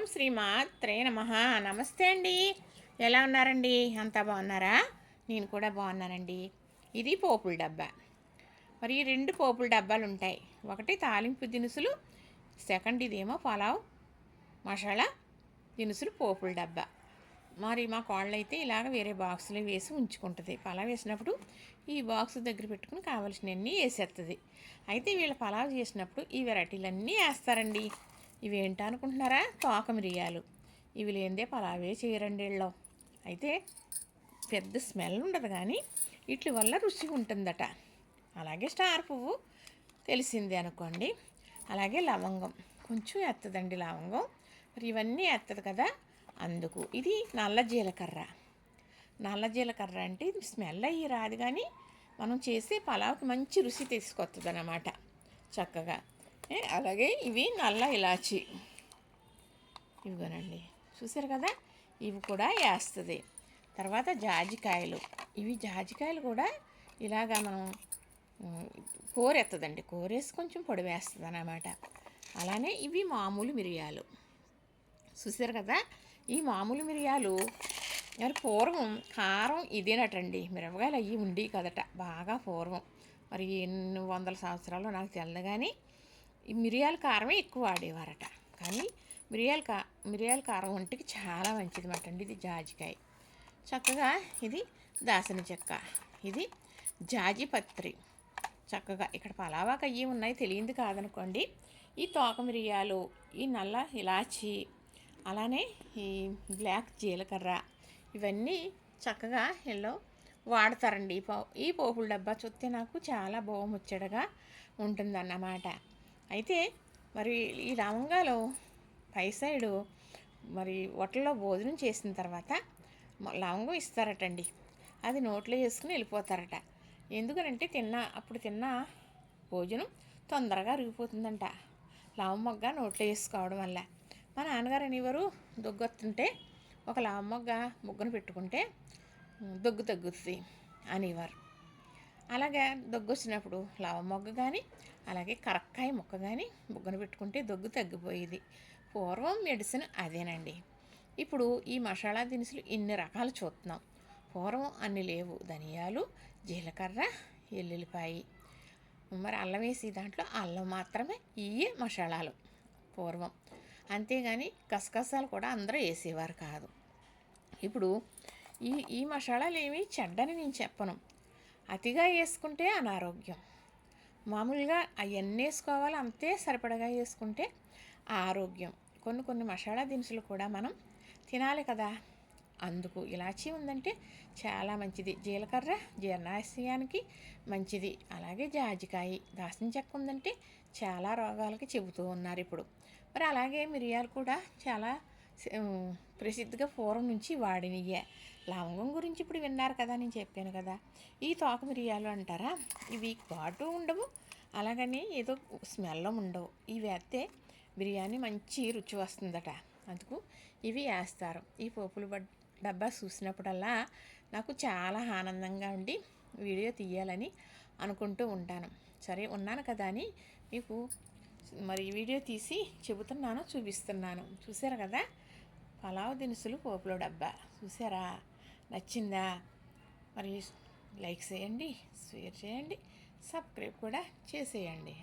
ఓం శ్రీమాత్రే నమ. నమస్తే అండి. ఎలా ఉన్నారండి? అంతా బాగున్నారా? నేను కూడా బాగున్నానండి. ఇది పోపుల డబ్బా. మరి రెండు పోపుల డబ్బాలు ఉంటాయి. ఒకటి తాలింపు దినుసులు సెకండ్ ఇదేమో పలావ్ మసాలా దినుసులు పోపుల డబ్బా. మరి మా కోళ్ళైతే అయితే ఇలాగ వేరే బాక్సులో వేసి ఉంచుకుంటుంది. పలావ్ వేసినప్పుడు ఈ బాక్స్ దగ్గర పెట్టుకుని కావాల్సినవన్నీ వేసేస్తుంది అయితే వీళ్ళ పలావ్ చేసినప్పుడు ఈ వెరైటీలన్నీ వేస్తారండి. ఇవి ఏంటనుకుంటున్నారా అనుకుంటున్నారా? ఇవి లేనిదే పలావే చేయరండి అయితే పెద్ద స్మెల్ ఉండదు కానీ వీటి వల్ల రుచి ఉంటుందట. అలాగే స్టార్ పువ్వు తెలిసింది అనుకోండి. అలాగే లవంగం. కొంచెం ఎత్తదండి లవంగం. మరి ఇవన్నీ ఎత్తదు కదా? అందుకు. ఇది నల్ల జీలకర్ర. నల్ల జీలకర్ర అంటే స్మెల్ అయ్యి రాదు కానీ మనం చేసే పలావ్కి మంచి రుచి తీసుకొస్తుంది అన్నమాట చక్కగా. అలాగే ఇవి నల్ల ఇలాచి. ఇవిగోనండి చూసారు కదా? ఇవి కూడా వేస్తుంది. తర్వాత జాజికాయలు. ఇవి జాజికాయలు కూడా ఇలాగా మనం కోరెత్తదండి. కోరేసి కొంచెం పొడి వేస్తుంది అన్నమాట అలానే ఇవి మామూలు మిరియాలు. చూసారు కదా? ఈ మామూలు మిరియాలు మరి పూర్వం కారం ఇదేనటండి. మిరపకాయలు అవి ఉండి కదట. బాగా పూర్వం. మరి ఎన్ని వందల సంవత్సరాలు నాకు తెలియదు కానీ ఈ మిరియాల కారమే ఎక్కువ వాడేవారట. కానీ మిరియాల కా మిరియాల కారం ఒంటికి చాలా మంచిది మాట అండి ఇది జాజికాయ. చక్కగా ఇది దాసిన చెక్క ఇది జాజి పత్రి. చక్కగా ఇక్కడ పలావాకు అయ్యి ఉన్నాయి తెలియంది కాదనుకోండి. ఈ తోక మిరియాలు ఈ నల్ల ఇలాచి అలానే ఈ బ్లాక్ జీలకర్ర ఇవన్నీ చక్కగా ఎల్లో వాడతారండి. ఈ పో ఈ పోపుల డబ్బా చూస్తే నాకు చాలా బాగుముచ్చటగా ఉంటుందన్నమాట. అయితే మరి ఈ లవంగాలు పై సైడు మరి హోటల్లో భోజనం చేసిన తర్వాత లవంగం ఇస్తారటండి. అది నోట్లో వేసుకుని వెళ్ళిపోతారట. ఎందుకనంటే తిన్న అప్పుడు తిన్న భోజనం తొందరగా అరిగిపోతుందంట. లవమొగ్గ నోట్లో వేసుకోవడం వల్ల. మా నాన్నగారు అనేవారు దొగ్గొత్తుంటే ఒక లవమొగ్గ ముగ్గును పెట్టుకుంటే దొగ్గు తగ్గుతుంది అనేవారు. అలాగే దగ్గు వచ్చినప్పుడు లవ మొగ్గ కానీ అలాగే కరక్కాయ ముక్క కానీ బుగ్గన పెట్టుకుంటే దగ్గు తగ్గిపోయేది. పూర్వం మెడిసిన్ అదేనండి. ఇప్పుడు ఈ మసాలా దినుసులు ఇన్ని రకాలు చూస్తున్నాం పూర్వం అన్ని లేవు. ధనియాలు జీలకర్ర ఎల్లుల్లిపాయి. మరి అల్లం వేసి దాంట్లో అల్లం మాత్రమే ఇవే మసాలాలు పూర్వం. అంతేగాని కసకసాలు కూడా అందరూ వేసేవారు కాదు. ఇప్పుడు ఈ ఈ మసాలాలు ఏమి చెడ్డని నేను చెప్పను. అతిగా వేసుకుంటే అనారోగ్యం. మామూలుగా అవన్నీ వేసుకోవాలి అంతే సరిపడగా వేసుకుంటే ఆరోగ్యం. కొన్ని కొన్ని మసాలా దినుసులు కూడా మనం తినాలి కదా. అందుకు ఇలాచీ ఉందంటే చాలా మంచిది. జీలకర్ర జీర్ణాశయానికి మంచిది. అలాగే జాజికాయ దాసిన చెక్క ఉందంటే చాలా రోగాలకి చెబుతూ ఉన్నారు ఇప్పుడు. మరి అలాగే మిరియాలు కూడా చాలా ప్రసిద్ధిగా పూర్వం నుంచి వాడినయ్యే. లవంగం గురించి ఇప్పుడు విన్నారు కదా నేను చెప్పాను కదా. ఈ తోక మిరియాలు అంటారా? ఇవి ఘాటు ఉండవు అలాగని ఏదో స్మెల్ ఉండవు. ఇవి వేస్తే బిర్యానీ మంచి రుచి వస్తుందట. అందుకు ఇవి వేస్తారు. ఈ పోపులు డబ్బా చూసినప్పుడల్లా నాకు చాలా ఆనందంగా ఉండి వీడియో తీయాలని అనుకుంటూ ఉంటాను. సరే ఉన్నాను కదా అని మీకు మరి వీడియో తీసి చెబుతున్నాను చూపిస్తున్నాను. చూసారు కదా? పలావ్ దినుసులు పోపులో డబ్బా. చూసారా నచ్చిందా? మరి లైక్ చేయండి షేర్ చేయండి సబ్స్క్రైబ్ కూడా చేసేయండి.